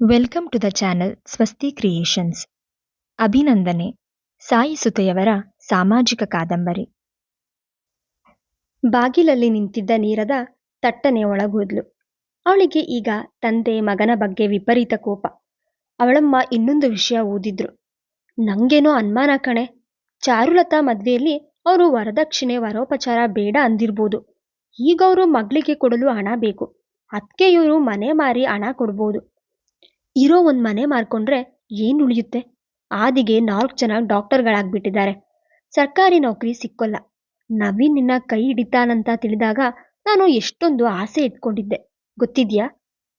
Welcome to the channel Swasti Creations. ಅಭಿನಂದನೆ. ಸಾಯಿ ಸುತೆಯವರ ಸಾಮಾಜಿಕ ಕಾದಂಬರಿ. ಬಾಗಿಲಲ್ಲಿ ನಿಂತಿದ್ದ ನೀರದ ತಟ್ಟನೆ ಒಳಗೋದ್ಲು. ಅವಳಿಗೆ ಈಗ ತಂದೆ ಮಗನ ಬಗ್ಗೆ ವಿಪರೀತ ಕೋಪ. ಅವಳಮ್ಮ ಇನ್ನೊಂದು ವಿಷಯ ಓದಿದ್ರು. ನಂಗೇನೋ ಅನುಮಾನ ಕಣೆ. ಚಾರುಲತಾ ಮದ್ವೆಯಲ್ಲಿ ಅವರು ವರದಕ್ಷಿಣೆ, ವರೋಪಚಾರ ಬೇಡ ಅಂದಿರ್ಬೋದು. ಈಗ ಅವರು ಮಗಳಿಗೆ ಕೊಡಲು ಹಣ ಬೇಕು. ಅದಕ್ಕೆ ಇವರು ಮನೆ ಮಾರಿ ಹಣ ಕೊಡ್ಬೋದು. ಇರೋ ಒಂದು ಮನೆ ಮಾರ್ಕೊಂಡ್ರೆ ಏನು ಉಳಿಯುತ್ತೆ? ಆದಿಗೆ ನಾಲ್ಕು ಜನ ಡಾಕ್ಟರ್ಗಳಾಗ್ಬಿಟ್ಟಿದ್ದಾರೆ. ಸರ್ಕಾರಿ ನೌಕರಿ ಸಿಕ್ಕೋಲ್ಲ. ನವೀನ್ ನಿನ್ನ ಕೈ ಹಿಡಿತಾನಂತ ತಿಳಿದಾಗ ನಾನು ಎಷ್ಟೊಂದು ಆಸೆ ಇಟ್ಕೊಂಡಿದ್ದೆ ಗೊತ್ತಿದ್ಯಾ?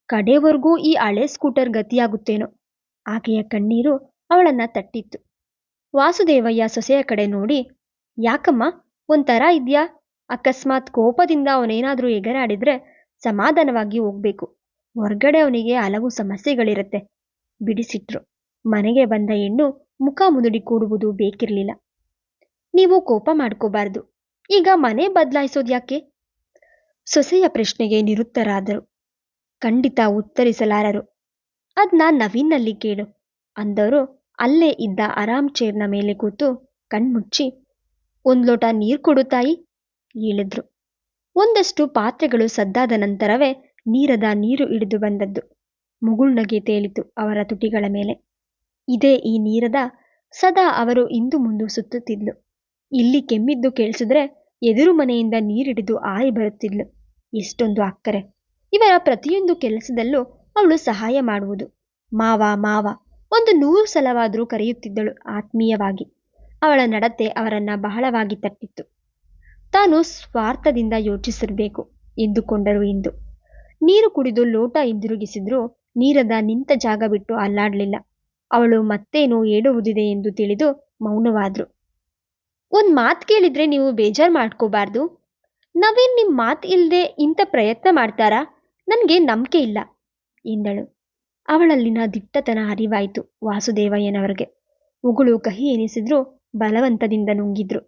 ಕಡೆವರೆಗೂ ಈ ಹಳೆ ಸ್ಕೂಟರ್ ಗತಿಯಾಗುತ್ತೇನೋ. ಆಕೆಯ ಕಣ್ಣೀರು ಅವಳನ್ನ ತಟ್ಟಿತ್ತು. ವಾಸುದೇವಯ್ಯ ಸೊಸೆಯ ಕಡೆ ನೋಡಿ, ಯಾಕಮ್ಮ, ಒಂಥರ ಇದ್ಯಾ? ಅಕಸ್ಮಾತ್ ಕೋಪದಿಂದ ಅವನೇನಾದ್ರೂ ಎಗರಾಡಿದ್ರೆ ಸಮಾಧಾನವಾಗಿ ಹೋಗ್ಬೇಕು. ಹೊರ್ಗಡೆ ಅವನಿಗೆ ಹಲವು ಸಮಸ್ಯೆಗಳಿರುತ್ತೆ. ಬಿಡಿಸಿಟ್ರು. ಮನೆಗೆ ಬಂದ ಹೆಣ್ಣು ಮುಖ ಮುದುಡಿ ಕೂಡುವುದು ಬೇಕಿರಲಿಲ್ಲ. ನೀವು ಕೋಪ ಮಾಡ್ಕೋಬಾರ್ದು. ಈಗ ಮನೆ ಬದಲಾಯಿಸೋದು ಯಾಕೆ? ಸೊಸೆಯ ಪ್ರಶ್ನೆಗೆ ನಿರುತ್ತರಾದರು ಖಂಡಿತ ಉತ್ತರಿಸಲಾರರು. ಅದ್ನ ನವೀನ್ನಲ್ಲಿ ಕೇಳು. ಅಂದವರು ಅಲ್ಲೇ ಇದ್ದ ಆರಾಮ್ ಚೇರ್ನ ಮೇಲೆ ಕೂತು ಕಣ್ಮುಚ್ಚಿ, ಒಂದ್ ಲೋಟ ನೀರು ಕೊಡು ತಾಯಿ, ಹೇಳಿದ್ರು. ಒಂದಷ್ಟು ಪಾತ್ರೆಗಳು ಸದ್ದಾದ ನಂತರವೇ ನೀರದ ನೀರು ಹಿಡಿದು ಬಂದದ್ದು. ಮುಗುಳ್ನಗೆ ತೇಲಿತು ಅವರ ತುಟಿಗಳ ಮೇಲೆ. ಇದೇ ಈ ನೀರದ ಸದಾ ಅವರು ಇಂದು ಮುಂದು ಸುತ್ತುತ್ತಿದ್ಲು. ಇಲ್ಲಿ ಕೆಮ್ಮಿದ್ದು ಕೇಳಿಸಿದ್ರೆ ಎದುರು ಮನೆಯಿಂದ ನೀರಿಡಿದು ಆಯಿ ಬರುತ್ತಿದ್ಲು. ಎಷ್ಟೊಂದು ಅಕ್ಕರೆ. ಇವರ ಪ್ರತಿಯೊಂದು ಕೆಲಸದಲ್ಲೂ ಅವಳು ಸಹಾಯ ಮಾಡುವುದು. ಮಾವ ಮಾವ, ಒಂದು ನೂರು ಸಲವಾದರೂ ಕರೆಯುತ್ತಿದ್ದಳು ಆತ್ಮೀಯವಾಗಿ. ಅವಳ ನಡತೆ ಅವರನ್ನ ಬಹಳವಾಗಿ ತಟ್ಟಿತ್ತು. ತಾನು ಸ್ವಾರ್ಥದಿಂದ ಯೋಚಿಸಿರಬೇಕು ಎಂದುಕೊಂಡರು ಇಂದು. ನೀರು ಕುಡಿದು ಲೋಟ ಹಿಂದಿರುಗಿಸಿದ್ರೂ ನೀರದ ನಿಂತ ಜಾಗ ಬಿಟ್ಟು ಅಲ್ಲಾಡ್ಲಿಲ್ಲ. ಅವಳು ಮತ್ತೇನೋ ಹೇಳುವುದಿದೆ ಎಂದು ತಿಳಿದು ಮೌನವಾದ್ರು. ಒಂದ್ ಮಾತ್ ಕೇಳಿದ್ರೆ ನೀವು ಬೇಜಾರ್ ಮಾಡ್ಕೋಬಾರ್ದು. ನವೀನ್ ನಿಮ್ ಮಾತು ಇಲ್ಲದೆ ಇಂಥ ಪ್ರಯತ್ನ ಮಾಡ್ತಾರಾ? ನನ್ಗೆ ನಂಬಿಕೆ ಇಲ್ಲ, ಎಂದಳು. ಅವಳಲ್ಲಿನ ದಿಟ್ಟತನ ಅರಿವಾಯಿತು ವಾಸುದೇವಯ್ಯನವರಿಗೆ. ಉಗುಳು ಕಹಿ ಎನಿಸಿದ್ರೂ ಬಲವಂತದಿಂದ ನುಂಗಿದ್ರು.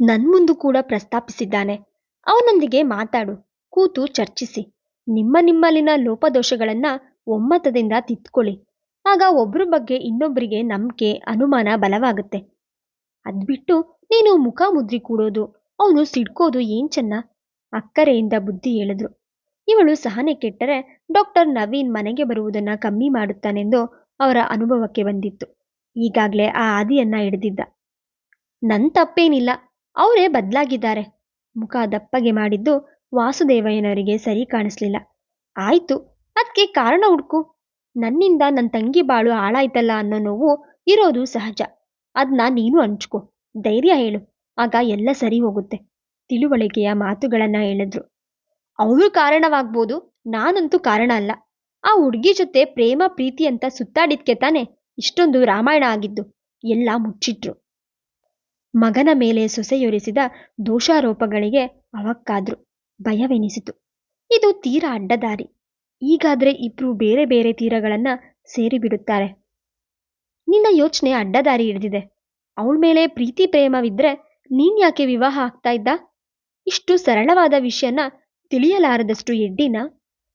ನನ್ ಮುಂದು ಕೂಡ ಪ್ರಸ್ತಾಪಿಸಿದ್ದಾನೆ. ಅವನೊಂದಿಗೆ ಮಾತಾಡು ಕೂತು ಚರ್ಚಿಸಿ. ನಿಮ್ಮ ನಿಮ್ಮಲ್ಲಿನ ಲೋಪದೋಷಗಳನ್ನ ಒಮ್ಮತದಿಂದ ತಿದ್ಕೊಳ್ಳಿ. ಆಗ ಒಬ್ರ ಬಗ್ಗೆ ಇನ್ನೊಬ್ಬರಿಗೆ ನಂಬಿಕೆ, ಅನುಮಾನ ಬಲವಾಗುತ್ತೆ. ಅದ್ಬಿಟ್ಟು ನೀನು ಮುಖ ಮುದ್ರಿ ಕೂಡೋದು. ಅವನು ಸಿಡ್ಕೋದು ಏನ್ ಚೆನ್ನ? ಅಕ್ಕರೆಯಿಂದ ಬುದ್ಧಿ ಹೇಳಿದ್ರು. ಇವಳು ಸಹನೆ ಕೆಟ್ಟರೆ ಡಾಕ್ಟರ್ ನವೀನ್ ಮನೆಗೆ ಬರುವುದನ್ನ ಕಮ್ಮಿ ಮಾಡುತ್ತಾನೆಂದು ಅವರ ಅನುಭವಕ್ಕೆ ಬಂದಿತ್ತು. ಈಗಾಗಲೇ ಆ ಆದಿಯನ್ನ ಹಿಡಿದಿದ್ದ. ನನ್ ತಪ್ಪೇನಿಲ್ಲ. ಅವರೇ ಬದಲಾಗಿದ್ದಾರೆ. ಮುಖ ದಪ್ಪಗೆ ಮಾಡಿದ್ದು ವಾಸುದೇವಯ್ಯನವರಿಗೆ ಸರಿ ಕಾಣಿಸ್ಲಿಲ್ಲ. ಆಯ್ತು ಅದಕ್ಕೆ ಕಾರಣ ಹುಡ್ಕು? ನನ್ನಿಂದ ನನ್ನ ತಂಗಿ ಬಾಳು ಹಾಳಾಯ್ತಲ್ಲ ಅನ್ನೋ ನೋವು ಇರೋದು ಸಹಜ. ಅದನ್ನ ನೀನು ಹಂಚ್ಕೋ. ಧೈರ್ಯ ಹೇಳು. ಆಗ ಎಲ್ಲ ಸರಿ ಹೋಗುತ್ತೆ. ತಿಳುವಳಿಕೆಯ ಮಾತುಗಳನ್ನ ಹೇಳಿದ್ರು. ಅವಳು ಕಾರಣವಾಗ್ಬೋದು, ನಾನಂತೂ ಕಾರಣ ಅಲ್ಲ. ಆ ಹುಡುಗಿ ಜೊತೆ ಪ್ರೇಮ, ಪ್ರೀತಿ ಅಂತ ಸುತ್ತಾಡಿದ್ಕೆ ತಾನೆ ಇಷ್ಟೊಂದು ರಾಮಾಯಣ ಆಗಿದ್ದು ಎಲ್ಲ ಮುಚ್ಚಿಟ್ರು. ಮಗನ ಮೇಲೆ ಸೊಸೆಯೊರಿಸಿದ ದೋಷಾರೋಪಗಳಿಗೆ ಅವಕ್ಕಾದ್ರು. ಭಯವೆನಿಸಿತು. ಇದು ತೀರ ಅಡ್ಡದಾರಿ. ಈಗಾದ್ರೆ ಇಬ್ರು ಬೇರೆ ಬೇರೆ ತೀರಗಳನ್ನ ಸೇರಿಬಿಡುತ್ತಾರೆ. ನಿನ್ನ ಯೋಚನೆ ಅಡ್ಡದಾರಿ ಹಿಡಿದಿದೆ. ಅವಳ ಮೇಲೆ ಪ್ರೀತಿ ಪ್ರೇಮವಿದ್ರೆ ನೀನ್ ಯಾಕೆ ವಿವಾಹ ಆಗ್ತಾ ಇದ್ದ? ಇಷ್ಟು ಸರಳವಾದ ವಿಷಯನ ತಿಳಿಯಲಾರದಷ್ಟು ಎಡ್ಡಿನ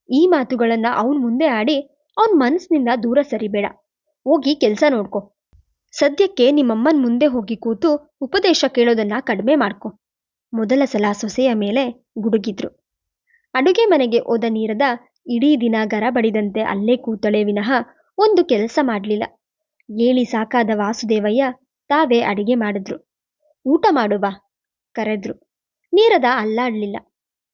ಈ ಮಾತುಗಳನ್ನ ಅವನ್ ಮುಂದೆ ಆಡಿ ಅವನ್ ಮನಸ್ಸಿನಿಂದ ದೂರ ಸರಿಬೇಡ. ಹೋಗಿ ಕೆಲಸ ನೋಡ್ಕೊ. ಸದ್ಯಕ್ಕೆ ನಿಮ್ಮಮ್ಮನ್ ಮುಂದೆ ಹೋಗಿ ಕೂತು ಉಪದೇಶ ಕೇಳೋದನ್ನ ಕಡಿಮೆ ಮಾಡ್ಕೊ. ಮೊದಲ ಸಲ ಸೊಸೆಯ ಮೇಲೆ ಗುಡುಗಿದ್ರು. ಅಡುಗೆ ಮನೆಗೆ ಹೋದ ನೀರದ ಇಡೀ ದಿನ ಗರಬಡಿದಂತೆ ಅಲ್ಲೇ ಕೂತಳೆ ವಿನಃ ಒಂದು ಕೆಲಸ ಮಾಡಲಿಲ್ಲ. ಹೇಳಿ ಸಾಕಾದ ವಾಸುದೇವಯ್ಯ ತಾವೇ ಅಡಿಗೆ ಮಾಡಿದ್ರು. ಊಟ ಮಾಡು ಬಾ ಕರೆದ್ರು. ನೀರದ ಅಲ್ಲಾಡ್ಲಿಲ್ಲ.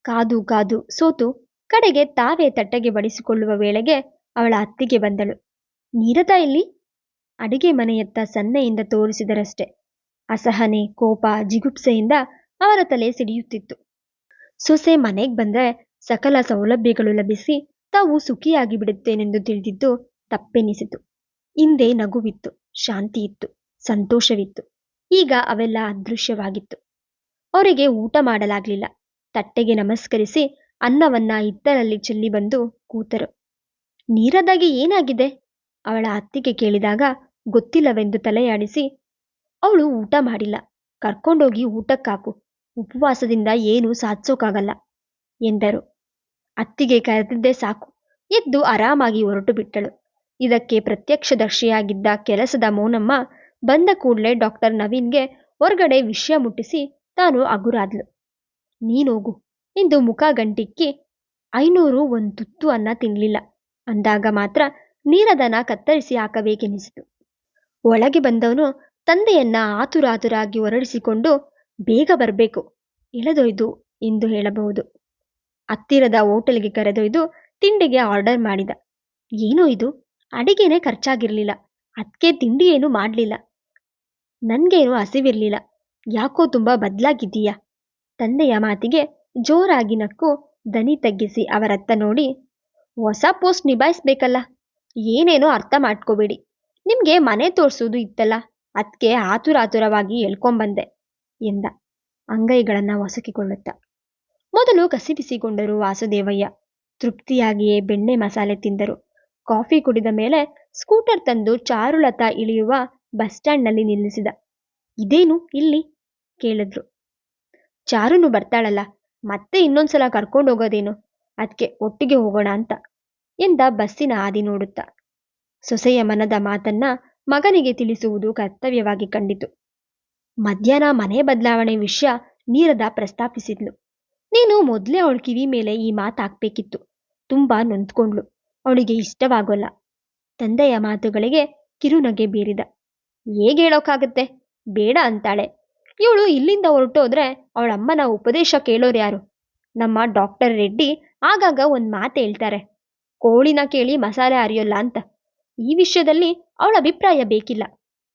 ಕಾದು ಕಾದು ಸೋತು ಕಡೆಗೆ ತಾವೇ ತಟ್ಟೆಗೆ ಬಡಿಸಿಕೊಳ್ಳುವ ವೇಳೆಗೆ ಅವಳ ಅತ್ತಿಗೆ ಬಂದಳು. ನೀರದ ಇಲ್ಲಿ? ಅಡಿಗೆ ಮನೆಯತ್ತ ಸನ್ನೆಯಿಂದ ತೋರಿಸಿದರಷ್ಟೆ. ಅಸಹನೆ, ಕೋಪ, ಜಿಗುಪ್ಸೆಯಿಂದ ಅವರ ತಲೆ ಸಿಡಿಯುತ್ತಿತ್ತು. ಸೊಸೆ ಮನೆಗೆ ಬಂದ್ರೆ ಸಕಲ ಸೌಲಭ್ಯಗಳು ಲಭಿಸಿ ತಾವು ಸುಖಿಯಾಗಿ ಬಿಡುತ್ತೇನೆಂದು ತಿಳಿದಿದ್ದು ತಪ್ಪೆನಿಸಿತು. ಹಿಂದೆ ನಗುವಿತ್ತು, ಶಾಂತಿ ಇತ್ತು, ಸಂತೋಷವಿತ್ತು. ಈಗ ಅವೆಲ್ಲ ಅದೃಶ್ಯವಾಗಿತ್ತು. ಅವರಿಗೆ ಊಟ ಮಾಡಲಾಗಲಿಲ್ಲ. ತಟ್ಟೆಗೆ ನಮಸ್ಕರಿಸಿ ಅನ್ನವನ್ನ ಹಿತ್ತಲಲ್ಲಿ ಚೆಲ್ಲಿ ಬಂದು ಕೂತರು. ನೀರದಾಗಿ ಏನಾಗಿದೆ? ಅವಳ ಅತ್ತಿಗೆ ಕೇಳಿದಾಗ ಗೊತ್ತಿಲ್ಲವೆಂದು ತಲೆಯಾಡಿಸಿ, ಅವಳು ಊಟ ಮಾಡಿಲ್ಲ. ಕರ್ಕೊಂಡೋಗಿ ಊಟಕ್ಕಾಕು. ಉಪವಾಸದಿಂದ ಏನೂ ಸಾಧಿಸೋಕ್ಕಾಗಲ್ಲ ಎಂದರು. ಅತ್ತಿಗೆ ಕರೆದಿದ್ದೇ ಸಾಕು. ಎದ್ದು ಆರಾಮಾಗಿ ಹೊರಟು ಬಿಟ್ಟಳು. ಇದಕ್ಕೆ ಪ್ರತ್ಯಕ್ಷದರ್ಶಿಯಾಗಿದ್ದ ಕೆಲಸದ ಮೌನಮ್ಮ ಬಂದ ಕೂಡಲೇ ಡಾಕ್ಟರ್ ನವೀನ್ಗೆ ಹೊರಗಡೆ ವಿಷಯ ಮುಟ್ಟಿಸಿ ತಾನು ಅಗುರಾದ್ಲು ನೀನೋಗು ಎಂದು ಮುಖ ಗಂಟಿಕ್ಕಿ ಐನೂರು ಒಂದು ತುತ್ತು ಅನ್ನ ತಿನ್ನಲಿಲ್ಲ ಅಂದಾಗ ಮಾತ್ರ ನೀರದನ ಕತ್ತರಿಸಿ ಹಾಕಬೇಕೆನಿಸಿತು. ಒಳಗೆ ಬಂದವನು ತಂದೆಯನ್ನ ಆತುರಾತುರಾಗಿ ಹೊರಡಿಸಿಕೊಂಡು ಬೇಗ ಬರಬೇಕು. ಎಳೆದೊಯ್ದು ಎಂದು ಹೇಳಬಹುದು. ಹತ್ತಿರದ ಹೋಟೆಲ್ಗೆ ಕರೆದೊಯ್ದು ತಿಂಡಿಗೆ ಆರ್ಡರ್ ಮಾಡಿದ. ಏನೋ ಇದು? ಅಡಿಗೆನೇ ಖರ್ಚಾಗಿರ್ಲಿಲ್ಲ. ಅದಕ್ಕೆ ತಿಂಡಿ ಏನು ಮಾಡಲಿಲ್ಲ. ನನಗೇನು ಹಸಿವಿರ್ಲಿಲ್ಲ. ಯಾಕೋ ತುಂಬಾ ಬದಲಾಗಿದ್ದೀಯಾ? ತಂದೆಯ ಮಾತಿಗೆ ಜೋರಾಗಿ ನಕ್ಕು ದನಿ ತಗ್ಗಿಸಿ ಅವರತ್ತ ನೋಡಿ, ಹೊಸ ಪೋಸ್ಟ್ ನಿಭಾಯಿಸ್ಬೇಕಲ್ಲ? ಏನೇನೋ ಅರ್ಥ ಮಾಡ್ಕೋಬೇಡಿ. ನಿಮ್ಗೆ ಮನೆ ತೋರ್ಸೋದು ಇತ್ತಲ್ಲ? ಅದಕ್ಕೆ ಆತುರಾತುರವಾಗಿ ಎಳ್ಕೊಂಬಂದೆ. ಎಂದ. ಅಂಗೈಗಳನ್ನ ಒಸಕಿಕೊಳ್ಳುತ್ತ ಮೊದಲು ಕಸಿಬಿಸಿಗೊಂಡರು ವಾಸುದೇವಯ್ಯ. ತೃಪ್ತಿಯಾಗಿಯೇ ಬೆಣ್ಣೆ ಮಸಾಲೆ ತಿಂದರು. ಕಾಫಿ ಕುಡಿದ ಮೇಲೆ ಸ್ಕೂಟರ್ ತಂದು ಚಾರುಲತಾ ಇಳಿಯುವ ಬಸ್ ಸ್ಟ್ಯಾಂಡ್ನಲ್ಲಿ ನಿಲ್ಲಿಸಿದ. ಇದೇನು ಇಲ್ಲಿ? ಕೇಳಿದ್ರು. ಚಾರುನು ಬರ್ತಾಳಲ್ಲ. ಮತ್ತೆ ಇನ್ನೊಂದ್ಸಲ ಕರ್ಕೊಂಡು ಹೋಗೋದೇನು? ಅದಕ್ಕೆ ಒಟ್ಟಿಗೆ ಹೋಗೋಣ ಅಂತ ಎಂದ ಬಸ್ಸಿನ ಹಾದಿ ನೋಡುತ್ತಾ. ಸೊಸೆಯ ಮನದ ಮಾತನ್ನ ಮಗನಿಗೆ ತಿಳಿಸುವುದು ಕರ್ತವ್ಯವಾಗಿ ಕಂಡಿತು. ಮಧ್ಯಾಹ್ನ ಮನೆ ಬದಲಾವಣೆ ವಿಷಯ ನೀರದ ಪ್ರಸ್ತಾಪಿಸಿದ್ಲು. ನೀನು ಮೊದಲೇ ಅವಳ ಕಿವಿ ಮೇಲೆ ಈ ಮಾತು ಹಾಕ್ಬೇಕಿತ್ತು. ತುಂಬಾ ನೊಂದ್ಕೊಂಡ್ಳು. ಅವಳಿಗೆ ಇಷ್ಟವಾಗೋಲ್ಲ. ತಂದೆಯ ಮಾತುಗಳಿಗೆ ಕಿರುನಗೆ ಬೀರಿದ. ಹೇಗೆ ಹೇಳೋಕ್ಕಾಗತ್ತೆ ಬೇಡ ಅಂತಾಳೆ. ಇವಳು ಇಲ್ಲಿಂದ ಹೊರಟೋದ್ರೆ ಅವಳಮ್ಮನ ಉಪದೇಶ ಕೇಳೋರು ಯಾರು? ನಮ್ಮ ಡಾಕ್ಟರ್ ರೆಡ್ಡಿ ಆಗಾಗ ಒಂದು ಮಾತು ಹೇಳ್ತಾರೆ. ಕೋಳಿನ ಕೇಳಿ ಮಸಾಲೆ ಅರಿಯೋಲ್ಲ ಅಂತ. ಈ ವಿಷಯದಲ್ಲಿ ಅವಳ ಅಭಿಪ್ರಾಯ ಬೇಕಿಲ್ಲ.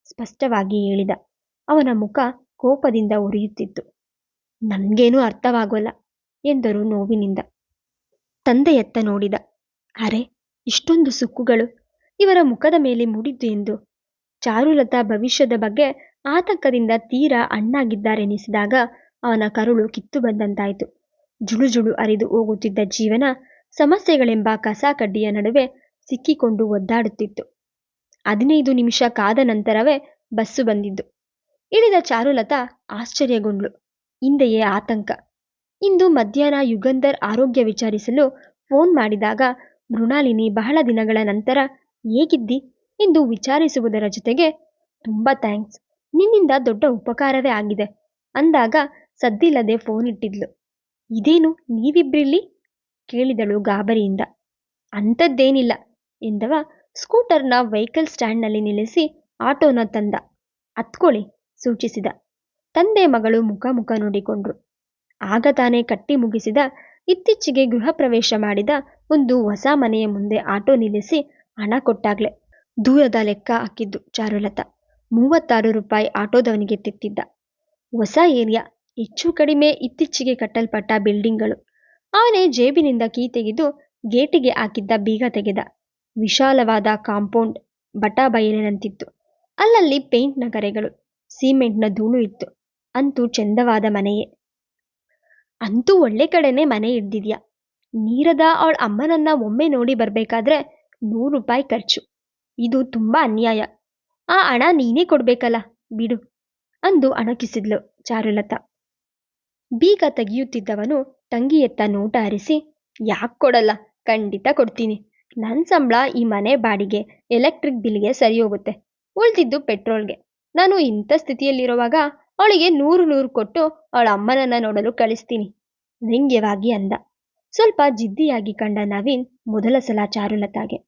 ಸ್ಪಷ್ಟವಾಗಿ ಹೇಳಿದ. ಅವನ ಮುಖ ಕೋಪದಿಂದ ಉರಿಯುತ್ತಿತ್ತು. ನನಗೇನೂ ಅರ್ಥವಾಗೋಲ್ಲ ಎಂದರು ನೋವಿನಿಂದ. ತಂದೆಯತ್ತ ನೋಡಿದ. ಅರೆ, ಇಷ್ಟೊಂದು ಸುಕ್ಕುಗಳು. ಇವರ ಮುಖದ ಮೇಲೆ ಮೂಡಿದ್ದು ಎಂದು. ಚಾರುಲತಾ ಭವಿಷ್ಯದ ಬಗ್ಗೆ ಆತಂಕದಿಂದ ತೀರಾ ಅಣ್ಣಾಗಿದ್ದಾರೆನಿಸಿದಾಗ ಅವನ ಕರುಳು ಕಿತ್ತು ಬಂದಂತಾಯಿತು. ಜುಳುಜುಳು ಅರಿದು ಹೋಗುತ್ತಿದ್ದ ಜೀವನ ಸಮಸ್ಯೆಗಳೆಂಬ ಕಸ ಕಡ್ಡಿಯ ನಡುವೆ ಸಿಕ್ಕಿಕೊಂಡು ಒದ್ದಾಡುತ್ತಿತ್ತು. ಹದಿನೈದು ನಿಮಿಷ ಕಾದ ನಂತರವೇ ಬಸ್ಸು ಬಂದಿದ್ದು. ಇಳಿದ ಚಾರುಲತಾ ಆಶ್ಚರ್ಯಗೊಂಡ್ಳು. ಹಿಂದೆಯೇ ಆತಂಕ. ಇಂದು ಮಧ್ಯಾಹ್ನ ಯುಗಂಧರ್ ಆರೋಗ್ಯ ವಿಚಾರಿಸಲು ಫೋನ್ ಮಾಡಿದಾಗ, ಮೃಣಾಲಿನಿ ಬಹಳ ದಿನಗಳ ನಂತರ, ಹೇಗಿದ್ದಿ ಎಂದು ವಿಚಾರಿಸುವುದರ ಜೊತೆಗೆ, ತುಂಬಾ ಥ್ಯಾಂಕ್ಸ್. ನಿನ್ನಿಂದ ದೊಡ್ಡ ಉಪಕಾರವೇ ಆಗಿದೆ ಅಂದಾಗ ಸದ್ದಿಲ್ಲದೆ ಫೋನ್ ಇಟ್ಟಿದ್ಲು. ಇದೇನು, ನೀವಿಬ್ರಿಲ್ಲಿ ಕೇಳಿದಳು ಗಾಬರಿಯಿಂದ. ಅಂಥದ್ದೇನಿಲ್ಲ ಎಂದವ ಸ್ಕೂಟರ್ನ ವೆಹಿಕಲ್ ಸ್ಟ್ಯಾಂಡ್ನಲ್ಲಿ ನಿಲ್ಲಿಸಿ ಆಟೋನ ತಂದ. ಹತ್ಕೊಳ್ಳಿ ಸೂಚಿಸಿದ. ತಂದೆ ಮಗಳು ಮುಖ ಮುಖ ನೋಡಿಕೊಂಡ್ರು. ಆಗ ತಾನೇ ಕಟ್ಟಿ ಮುಗಿಸಿದ, ಇತ್ತೀಚೆಗೆ ಗೃಹ ಪ್ರವೇಶ ಮಾಡಿದ ಒಂದು ಹೊಸ ಮನೆಯ ಮುಂದೆ ಆಟೋ ನಿಲ್ಲಿಸಿ ಹಣ ಕೊಟ್ಟಾಗ್ಲೆ ದೂರದ ಲೆಕ್ಕ ಹಾಕಿದ್ದು ಚಾರುಲತಾ. ಮೂವತ್ತಾರು ರೂಪಾಯಿ ಆಟೋದವನಿಗೆ ತಿತ್ತಿದ್ದ. ಹೊಸ ಏರಿಯಾ, ಹೆಚ್ಚು ಕಡಿಮೆ ಇತ್ತೀಚೆಗೆ ಕಟ್ಟಲ್ಪಟ್ಟ ಬಿಲ್ಡಿಂಗ್ಗಳು. ಅವನೇ ಜೇಬಿನಿಂದ ಕೀ ತೆಗೆದು ಗೇಟಿಗೆ ಹಾಕಿದ್ದ ಬೀಗ ತೆಗೆದ. ವಿಶಾಲವಾದ ಕಾಂಪೌಂಡ್, ಬಟಾ ಬಯಲಿನಂತಿತ್ತು. ಅಲ್ಲಲ್ಲಿ ಪೇಂಟ್ನ ಕರೆಗಳು. ಸಿಮೆಂಟ್ನ ಧೂಳು ಇತ್ತು. ಅಂತೂ ಚೆಂದವಾದ ಮನೆಯೇ. ಅಂತೂ ಒಳ್ಳೆ ಕಡೆನೇ ಮನೆ ಹಿಡ್ದಿದ್ಯಾ ನೀರದ ಅವಳ ಅಮ್ಮನನ್ನ ಒಮ್ಮೆ ನೋಡಿ ಬರ್ಬೇಕಾದ್ರೆ ನೂರು ರೂಪಾಯಿ ಖರ್ಚು. ಇದು ತುಂಬಾ ಅನ್ಯಾಯ. ಆ ಹಣ ನೀನೇ ಕೊಡ್ಬೇಕಲ್ಲ, ಬಿಡು, ಅಂದು ಅಣಕಿಸಿದ್ಲು ಚಾರುಲತಾ. ಬೀಗ ತೆಗೆಯುತ್ತಿದ್ದವನು ತಂಗಿಯತ್ತ ನೋಟ ಹರಿಸಿ, ಯಾಕೆ ಕೊಡಲ್ಲ? ಖಂಡಿತ ಕೊಡ್ತೀನಿ. ನನ್ನ ಸಂಬಳ ಈ ಮನೆ ಬಾಡಿಗೆ, ಎಲೆಕ್ಟ್ರಿಕ್ ಬಿಲ್ಗೆ ಸರಿ ಹೋಗುತ್ತೆ ಉಳ್ದಿದ್ದು ಪೆಟ್ರೋಲ್ಗೆ. ನಾನು ಇಂಥ ಸ್ಥಿತಿಯಲ್ಲಿರುವಾಗ ಅವಳಿಗೆ ನೂರು ನೂರು ಕೊಟ್ಟು ಅವಳ ಅಮ್ಮನನ್ನ ನೋಡಲು ಕಳಿಸ್ತೀನಿ. ವ್ಯಂಗ್ಯವಾಗಿ ಅಂದ. ಸ್ವಲ್ಪ ಜಿದ್ದಿಯಾಗಿ ಕಂಡ ನವೀನ್ ಮೊದಲ ಸಲ ಚಾರುಲತಾಗೆ.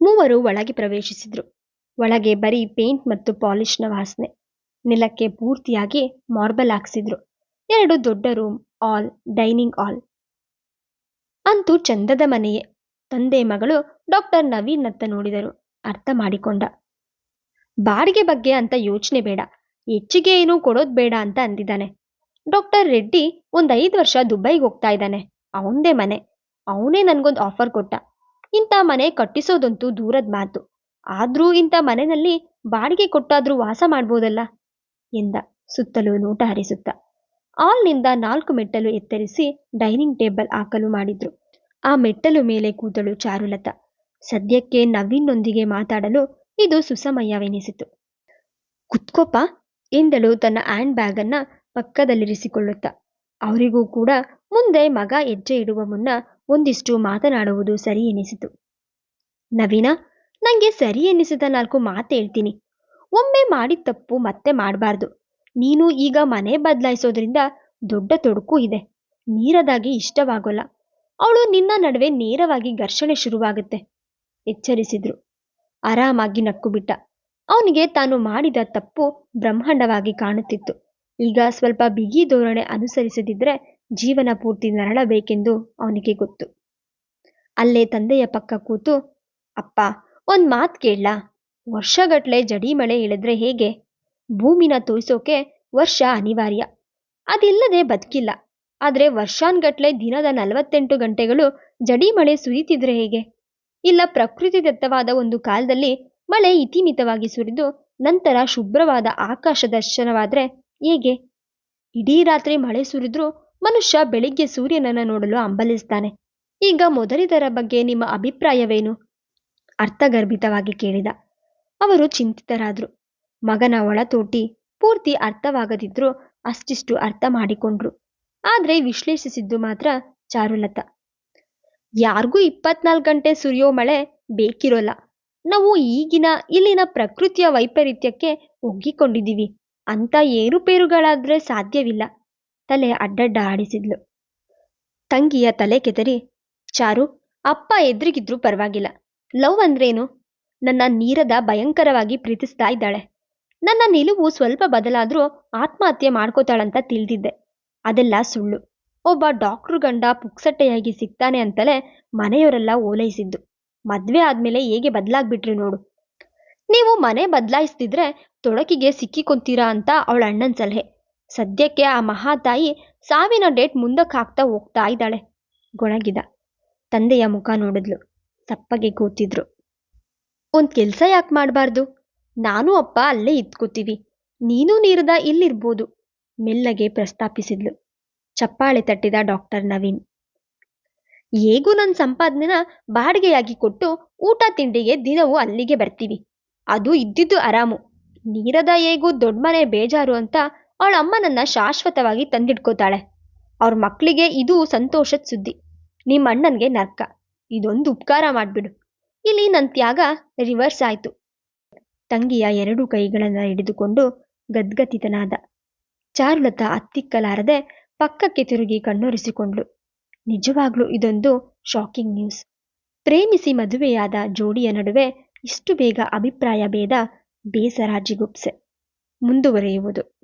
ಮೂವರು ಒಳಗೆ ಪ್ರವೇಶಿಸಿದ್ರು. ಒಳಗೆ ಬರೀ ಪೇಂಟ್ ಮತ್ತು ಪಾಲಿಶ್ನ ವಾಸನೆ. ನೆಲಕ್ಕೆ ಪೂರ್ತಿಯಾಗಿ ಮಾರ್ಬಲ್ ಹಾಕ್ಸಿದ್ರು. ಎರಡು ದೊಡ್ಡ ರೂಮ್ ಆಲ್ ಡೈನಿಂಗ್ ಆಲ್ ಅಂತೂ ಚಂದದ ಮನೆಯೇ. ತಂದೆ ಮಗಳು ಡಾಕ್ಟರ್ ನವೀನ್ನತ್ತ ನೋಡಿದರು. ಅರ್ಥ ಮಾಡಿಕೊಂಡ. ಬಾಡಿಗೆ ಬಗ್ಗೆ ಅಂತ ಯೋಚನೆ ಬೇಡ. ಹೆಚ್ಚಿಗೆ ಏನು ಕೊಡೋದ್ ಬೇಡ ಅಂತ ಅಂದಿದ್ದಾನೆ. ಡಾಕ್ಟರ್ ರೆಡ್ಡಿ ಒಂದ್ ಐದು ವರ್ಷ ದುಬೈಗೆ ಹೋಗ್ತಾ ಇದ್ದಾನೆ. ಅವಂದೇ ಮನೆ. ಅವನೇ ನನ್ಗೊಂದು ಆಫರ್ ಕೊಟ್ಟ. ಇಂಥ ಮನೆ ಕಟ್ಟಿಸೋದಂತೂ ದೂರದ ಮಾತು. ಆದ್ರೂ ಇಂಥ ಮನೆಯಲ್ಲಿ ಬಾಡಿಗೆ ಕೊಟ್ಟಾದ್ರೂ ವಾಸ ಮಾಡ್ಬೋದಲ್ಲ? ಎಂದ ಸುತ್ತಲೂ ನೋಟ ಹರಿಸುತ್ತ. ಆಲ್ನಿಂದ ನಾಲ್ಕು ಮೆಟ್ಟಲು ಎತ್ತರಿಸಿ ಡೈನಿಂಗ್ ಟೇಬಲ್ ಹಾಕಲು ಮಾಡಿದ್ರು. ಆ ಮೆಟ್ಟಲು ಮೇಲೆ ಕೂತಳು ಚಾರುಲತಾ. ಸದ್ಯಕ್ಕೆ ನವೀನ್ನೊಂದಿಗೆ ಮಾತಾಡಲು ಇದು ಸುಸಮಯವೆನಿಸಿತು. ಕುತ್ಕೋಪ ಎಂದಳು ತನ್ನ ಹ್ಯಾಂಡ್ ಬ್ಯಾಗ್ ಅನ್ನ ಪಕ್ಕದಲ್ಲಿರಿಸಿಕೊಳ್ಳುತ್ತಾ. ಅವರಿಗೂ ಕೂಡ ಮುಂದೆ ಮಗ ಹೆಜ್ಜೆ ಇಡುವ ಮುನ್ನ ಒಂದಿಷ್ಟು ಮಾತನಾಡುವುದು ಸರಿ ಎನಿಸಿತು ನವೀನ, ನಂಗೆ ಸರಿ ಎನಿಸಿದ ನಾಲ್ಕು ಮಾತು ಹೇಳ್ತೀನಿ. ಒಮ್ಮೆ ಮಾಡಿದ ತಪ್ಪು ಮತ್ತೆ ಮಾಡಬಾರ್ದು. ನೀನು ಈಗ ಮನೆ ಬದಲಾಯಿಸೋದ್ರಿಂದ ದೊಡ್ಡ ತೊಡಕು ಇದೆ. ನೀರದಾಗಿ ಇಷ್ಟವಾಗೋಲ್ಲ. ಅವಳು ನಿನ್ನ ನಡುವೆ ನೇರವಾಗಿ ಘರ್ಷಣೆ ಶುರುವಾಗುತ್ತೆ, ಎಚ್ಚರಿಸಿದ್ರು. ಆರಾಮಾಗಿ ನಕ್ಕುಬಿಟ್ಟ. ಅವನಿಗೆ ತಾನು ಮಾಡಿದ ತಪ್ಪು ಬ್ರಹ್ಮಾಂಡವಾಗಿ ಕಾಣುತ್ತಿತ್ತು. ಈಗ ಸ್ವಲ್ಪ ಬಿಗಿ ಧೋರಣೆ ಅನುಸರಿಸದಿದ್ರೆ ಜೀವನ ಪೂರ್ತಿ ನರಳಬೇಕೆಂದು ಅವನಿಗೆ ಗೊತ್ತು. ಅಲ್ಲೇ ತಂದೆಯ ಪಕ್ಕ ಕೂತು, ಅಪ್ಪ, ಒಂದ್ ಮಾತ್ ಕೇಳ್ಲಾ? ವರ್ಷಗಟ್ಲೆ ಜಡಿ ಮಳೆ ಇಳಿದ್ರೆ ಹೇಗೆ? ಭೂಮಿನ ತೋಯ್ಸೋಕೆ ವರ್ಷ ಅನಿವಾರ್ಯ. ಅದಿಲ್ಲದೆ ಬದುಕಿಲ್ಲ. ಆದ್ರೆ ವರ್ಷಾನ್ಗಟ್ಲೆ ದಿನದ ನಲವತ್ತೆಂಟು ಗಂಟೆಗಳು ಜಡಿ ಮಳೆ ಸುರಿತಿದ್ರೆ ಹೇಗೆ? ಇಲ್ಲ ಪ್ರಕೃತಿ ದತ್ತವಾದ ಒಂದು ಕಾಲದಲ್ಲಿ ಮಳೆ ಇತಿಮಿತವಾಗಿ ಸುರಿದು ನಂತರ ಶುಭ್ರವಾದ ಆಕಾಶ ದರ್ಶನವಾದರೆ ಹೇಗೆ? ಇಡೀ ರಾತ್ರಿ ಮಳೆ ಸುರಿದ್ರೂ ಮನುಷ್ಯ ಬೆಳಿಗ್ಗೆ ಸೂರ್ಯನನ್ನ ನೋಡಲು ಅಂಬಲಿಸ್ತಾನೆ ಈಗ ಮೊದಲಿದರ ಬಗ್ಗೆ ನಿಮ್ಮ ಅಭಿಪ್ರಾಯವೇನು? ಅರ್ಥಗರ್ಭಿತವಾಗಿ ಕೇಳಿದ. ಅವರು ಚಿಂತಿತರಾದ್ರು. ಮಗನ ಒಳತೋಟಿ ಪೂರ್ತಿ ಅರ್ಥವಾಗದಿದ್ರೂ ಅಷ್ಟಿಷ್ಟು ಅರ್ಥ ಮಾಡಿಕೊಂಡ್ರು. ಆದ್ರೆ ವಿಶ್ಲೇಷಿಸಿದ್ದು ಮಾತ್ರ ಚಾರುಲತ. ಯಾರಿಗೂ ಇಪ್ಪತ್ನಾಲ್ಕು ಗಂಟೆ ಸುರಿಯೋ ಮಳೆ ಬೇಕಿರೋಲ್ಲ. ನಾವು ಈಗಿನ, ಇಲ್ಲಿನ ಪ್ರಕೃತಿಯ ವೈಪರೀತ್ಯಕ್ಕೆ ಒಗ್ಗಿಕೊಂಡಿದ್ದೀವಿ. ಅಂತ ಏರುಪೇರುಗಳಾದ್ರೆ ಸಾಧ್ಯವಿಲ್ಲ. ತಲೆ ಅಡ್ಡಡ್ಡ ಆಡಿಸಿದ್ಲು ತಂಗಿಯ ತಲೆ ಕೆದರಿ, ಚಾರು, ಅಪ್ಪ ಎದುರಿಗಿದ್ರು ಪರವಾಗಿಲ್ಲ. ಲವ್ ಅಂದ್ರೇನು? ನನ್ನ ನೀರದ ಭಯಂಕರವಾಗಿ ಪ್ರೀತಿಸ್ತಾ ಇದ್ದಾಳೆ. ನನ್ನ ನಿಲುವು ಸ್ವಲ್ಪ ಬದಲಾದ್ರೂ ಆತ್ಮಹತ್ಯೆ ಮಾಡ್ಕೋತಾಳಂತ ತಿಳಿದಿದ್ದೆ. ಅದೆಲ್ಲ ಸುಳ್ಳು. ಒಬ್ಬ ಡಾಕ್ಟ್ರು ಗಂಡ ಪುಕ್ಸಟ್ಟೆಯಾಗಿ ಸಿಗ್ತಾನೆ ಅಂತಲೇ ಮನೆಯವರೆಲ್ಲ ಓಲೈಸಿದ್ದು. ಮದ್ವೆ ಆದ್ಮೇಲೆ ಹೇಗೆ ಬದಲಾಗ್ಬಿಟ್ರಿ ನೋಡು. ನೀವು ಮನೆ ಬದಲಾಯಿಸ್ತಿದ್ರೆ ತೊಡಕಿಗೆ ಸಿಕ್ಕಿಕೊಂತೀರಾ ಅಂತ ಅವಳ ಅಣ್ಣನ ಸಲಹೆ. ಸದ್ಯಕ್ಕೆ ಆ ಮಹಾತಾಯಿ ಸಾವಿನ ಡೇಟ್ ಮುಂದಕ್ಕೆ ಹಾಕ್ತಾ ಹೋಗ್ತಾ ಇದ್ದಾಳೆ. ಗೊಣಗಿದ. ತಂದೆಯ ಮುಖ ನೋಡಿದ್ಲು. ಸಪ್ಪಗೆ ಕೂತಿದ್ರು. ಒಂದ್ ಕೆಲ್ಸ ಯಾಕೆ ಮಾಡಬಾರ್ದು? ನಾನು ಅಪ್ಪ ಅಲ್ಲೇ ಇದ್ಕೋತೀವಿ. ನೀನು ನೀರದ ಇಲ್ಲಿರ್ಬೋದು. ಮೆಲ್ಲಗೆ ಪ್ರಸ್ತಾಪಿಸಿದ್ಲು. ಚಪ್ಪಾಳೆ ತಟ್ಟಿದ ಡಾಕ್ಟರ್ ನವೀನ್. ಹೇಗೂ ನನ್ನ ಸಂಪಾದನೆನ ಬಾಡಿಗೆಯಾಗಿ ಕೊಟ್ಟು ಊಟ ತಿಂಡಿಗೆ ದಿನವೂ ಅಲ್ಲಿಗೆ ಬರ್ತೀವಿ. ಅದು ಇದ್ದಿದ್ದು ಆರಾಮು. ನೀರದ ಹೇಗೂ ದೊಡ್ಡ ಮನೆ ಬೇಜಾರು ಅಂತ ಅವಳ ಅಮ್ಮನನ್ನ ಶಾಶ್ವತವಾಗಿ ತಂದಿಟ್ಕೋತಾಳೆ. ಅವ್ರ ಮಕ್ಕಳಿಗೆ ಇದು ಸಂತೋಷದ ಸುದ್ದಿ. ನಿಮ್ಮ ಅಣ್ಣನಿಗೆ ನರ್ಕ. ಇದೊಂದು ಉಪಕಾರ ಮಾಡ್ಬಿಡು. ಇಲ್ಲಿ ನನ್ನ ತ್ಯಾಗ ರಿವರ್ಸ್ ಆಯಿತು. ತಂಗಿಯ ಎರಡು ಕೈಗಳನ್ನು ಹಿಡಿದುಕೊಂಡು ಗದ್ಗತಿತನಾದ. ಚಾರುಲತ ಅತ್ತಿಕ್ಕಲಾರದೆ ಪಕ್ಕಕ್ಕೆ ತಿರುಗಿ ಕಣ್ಣೊರೆಸಿಕೊಂಡ್ಳು. ನಿಜವಾಗ್ಲೂ ಇದೊಂದು ಶಾಕಿಂಗ್ ನ್ಯೂಸ್ ಪ್ರೇಮಿಸಿ ಮದುವೆಯಾದ ಜೋಡಿಯ ನಡುವೆ ಇಷ್ಟು ಬೇಗ ಅಭಿಪ್ರಾಯ ಭೇದ ಬೇಸರ ಜಿಗುಪ್ಸೆ. ಮುಂದುವರಿಯುವುದು.